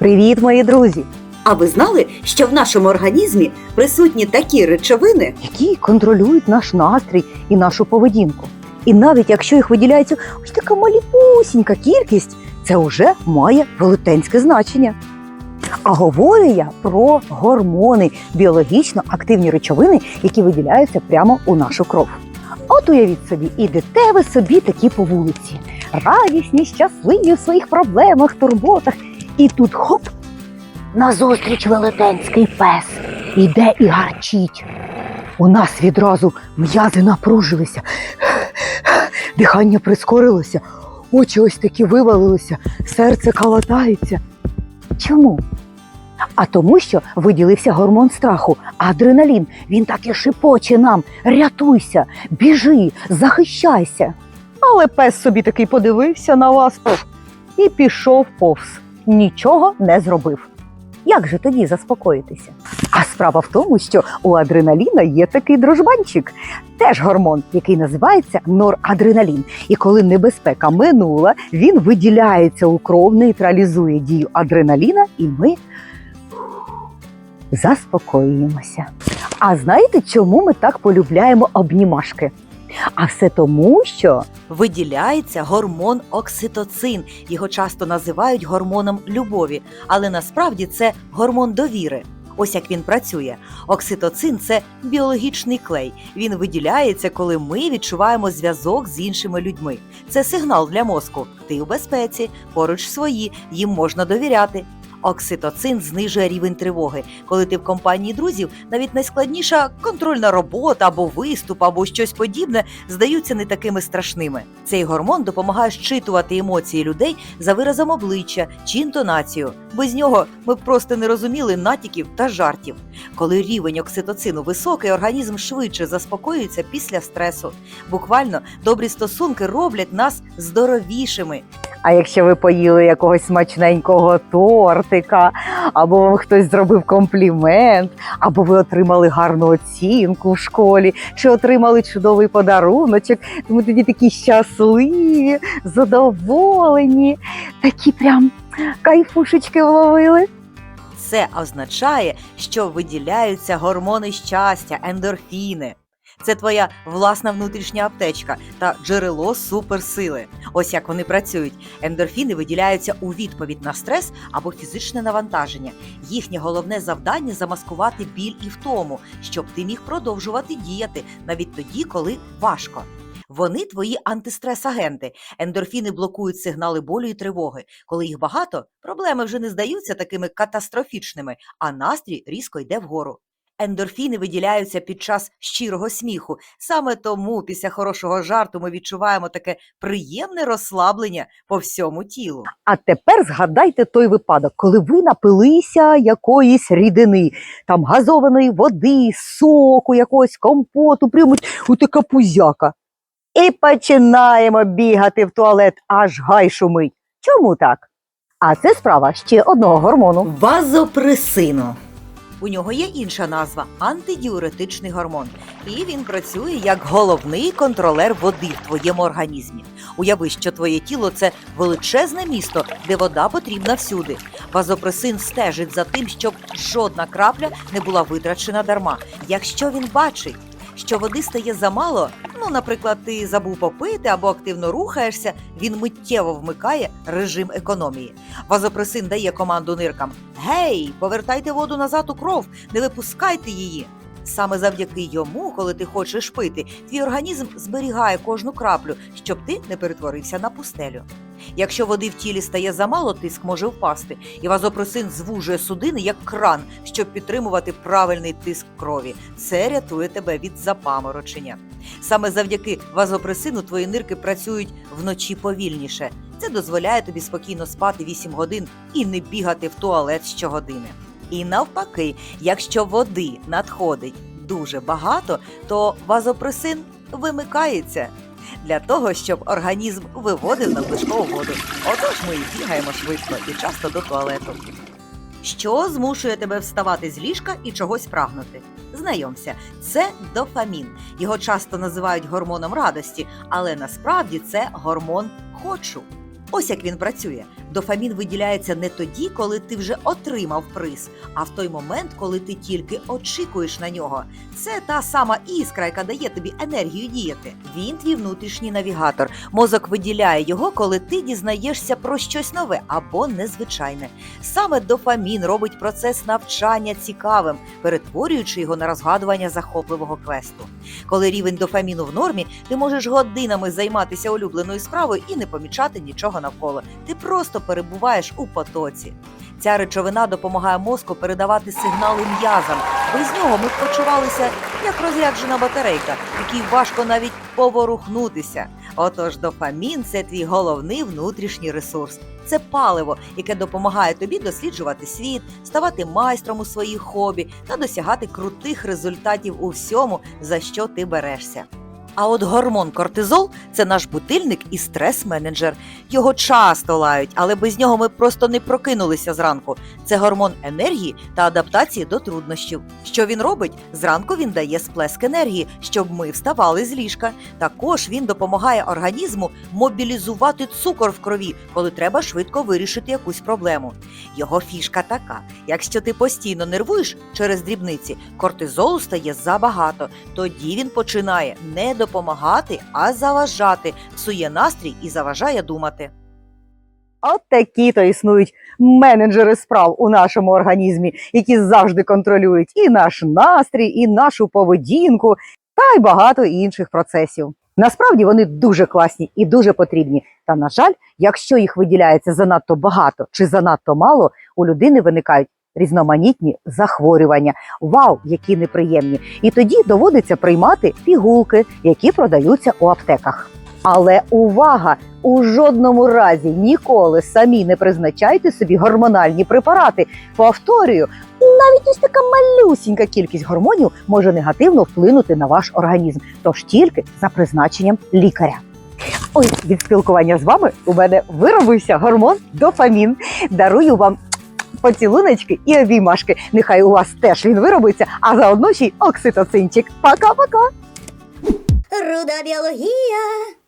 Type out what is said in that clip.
Привіт, мої друзі! А ви знали, що в нашому організмі присутні такі речовини, які контролюють наш настрій і нашу поведінку. І навіть якщо їх виділяється ось така маліпусінька кількість, це вже має велетенське значення. А говорю я про гормони, біологічно активні речовини, які виділяються прямо у нашу кров. От уявіть собі, ідете ви собі такі по вулиці, радісні, щасливі в своїх проблемах, турботах, і тут хоп, назустріч велетенський пес іде і гарчить. У нас відразу м'язи напружилися, дихання прискорилося, очі ось такі вивалилися, серце калатається. Чому? А тому, що виділився гормон страху, адреналін. Він так і шипоче нам: рятуйся, біжи, захищайся. Але пес собі такий подивився на вас і пішов повз. Нічого не зробив. Як же тоді заспокоїтися? А справа в тому, що у адреналіна є такий дружбанчик, теж гормон, який називається норадреналін. І коли небезпека минула, він виділяється у кров, нейтралізує дію адреналіна, і ми заспокоюємося. А знаєте, чому ми так полюбляємо обнімашки? А все тому, що Виділяється гормон окситоцин. Його часто називають гормоном любові, але насправді це гормон довіри. Ось як він працює. Окситоцин це біологічний клей. Він виділяється, коли ми відчуваємо зв'язок з іншими людьми. Це сигнал для мозку. Ти у безпеці, поруч свої, їм можна довіряти. Окситоцин знижує рівень тривоги. Коли ти в компанії друзів, навіть найскладніша контрольна робота або виступ, або щось подібне здаються не такими страшними. Цей гормон допомагає щитувати емоції людей за виразом обличчя чи інтонацією. Без нього ми б просто не розуміли натяків та жартів. Коли рівень окситоцину високий, організм швидше заспокоюється після стресу. Буквально добрі стосунки роблять нас здоровішими. А якщо ви поїли якогось смачненького тортика, або вам хтось зробив комплімент, або ви отримали гарну оцінку в школі, чи отримали чудовий подаруночок, то ми тоді такі щасливі, задоволені, такі прям кайфушечки вловили. Це означає, що виділяються гормони щастя, ендорфіни. Це твоя власна внутрішня аптечка та джерело суперсили. Ось як вони працюють. Ендорфіни виділяються у відповідь на стрес або фізичне навантаження. Їхнє головне завдання замаскувати біль і втому, щоб ти міг продовжувати діяти навіть тоді, коли важко. Вони твої антистрес-агенти. Ендорфіни блокують сигнали болю і тривоги. Коли їх багато, проблеми вже не здаються такими катастрофічними, а настрій різко йде вгору. Ендорфіни виділяються під час щирого сміху. Саме тому після хорошого жарту ми відчуваємо таке приємне розслаблення по всьому тілу. А тепер згадайте той випадок, коли ви напилися якоїсь рідини, там газованої води, соку, якогось компоту, прямо у така пузяка. І починаємо бігати в туалет, аж гай шумить. Чому так? А це справа ще одного гормону. вазопресину. У нього є інша назва антидіуретичний гормон, і він працює як головний контролер води в твоєму організмі. Уяви, що твоє тіло це величезне місто, де вода потрібна всюди. Вазопресин стежить за тим, щоб жодна крапля не була витрачена дарма. Якщо він бачить, що води стає замало, ну, наприклад, ти забув попити або активно рухаєшся, він миттєво вмикає режим економії. Вазопресин дає команду ниркам: Гей, повертайте воду назад у кров, не випускайте її. Саме завдяки йому, коли ти хочеш пити, твій організм зберігає кожну краплю, щоб ти не перетворився на пустелю. Якщо води в тілі стає замало, тиск може впасти, і вазопресин звужує судини як кран, щоб підтримувати правильний тиск крові. Це рятує тебе від запаморочення. Саме завдяки вазопресину твої нирки працюють вночі повільніше. Це дозволяє тобі спокійно спати 8 годин і не бігати в туалет щогодини. І навпаки, якщо води надходить дуже багато, то вазопресин вимикається для того, щоб організм виводив надлишкову воду. Отож ми і бігаємо швидко і часто до туалету. Що змушує тебе вставати з ліжка і чогось прагнути? Знайомся, це дофамін. Його часто називають гормоном радості, але насправді це гормон хочу. Ось як він працює. Дофамін виділяється не тоді, коли ти вже отримав приз, а в той момент, коли ти тільки очікуєш на нього. Це та сама іскра, яка дає тобі енергію діяти. Він твій внутрішній навігатор. Мозок виділяє його, коли ти дізнаєшся про щось нове або незвичайне. Саме дофамін робить процес навчання цікавим, перетворюючи його на розгадування захопливого квесту. Коли рівень дофаміну в нормі, ти можеш годинами займатися улюбленою справою і не помічати нічого навколо. Ти просто перебуваєш у потоці. Ця речовина допомагає мозку передавати сигнали м'язам. Без нього ми б почувалися як розряджена батарейка, якій важко навіть поворухнутися. Отож, дофамін це твій головний внутрішній ресурс. Це паливо, яке допомагає тобі досліджувати світ, ставати майстром у своїх хобі та досягати крутих результатів у всьому, за що ти берешся. А от гормон кортизол це наш будильник і стрес-менеджер. Його часто лають, але без нього ми просто не прокинулися зранку. Це гормон енергії та адаптації до труднощів. Що він робить? Зранку він дає сплеск енергії, щоб ми вставали з ліжка. Також він допомагає організму мобілізувати цукор в крові, коли треба швидко вирішити якусь проблему. Його фішка така: якщо ти постійно нервуєш через дрібниці, кортизолу стає забагато. Тоді він починає не допомагати, а заважати, псує настрій і заважає думати. От такі то існують менеджери справ у нашому організмі, які завжди контролюють і наш настрій, і нашу поведінку, та й багато інших процесів. Насправді вони дуже класні і дуже потрібні. Та на жаль, якщо їх виділяється занадто багато чи занадто мало, у людини виникають різноманітні захворювання. Вау, які неприємні! І тоді доводиться приймати пігулки, які продаються у аптеках. Але увага! У жодному разі ніколи самі не призначайте собі гормональні препарати. Повторюю, навіть ось така малюсінька кількість гормонів може негативно вплинути на ваш організм, тож тільки за призначенням лікаря. Ой, від спілкування з вами у мене виробився гормон дофамін. Дарую вам поцілуночки і обіймашки. Нехай у вас теж він виробиться, а заодно ще й окситоцинчик. Пока-пока! Руда біологія.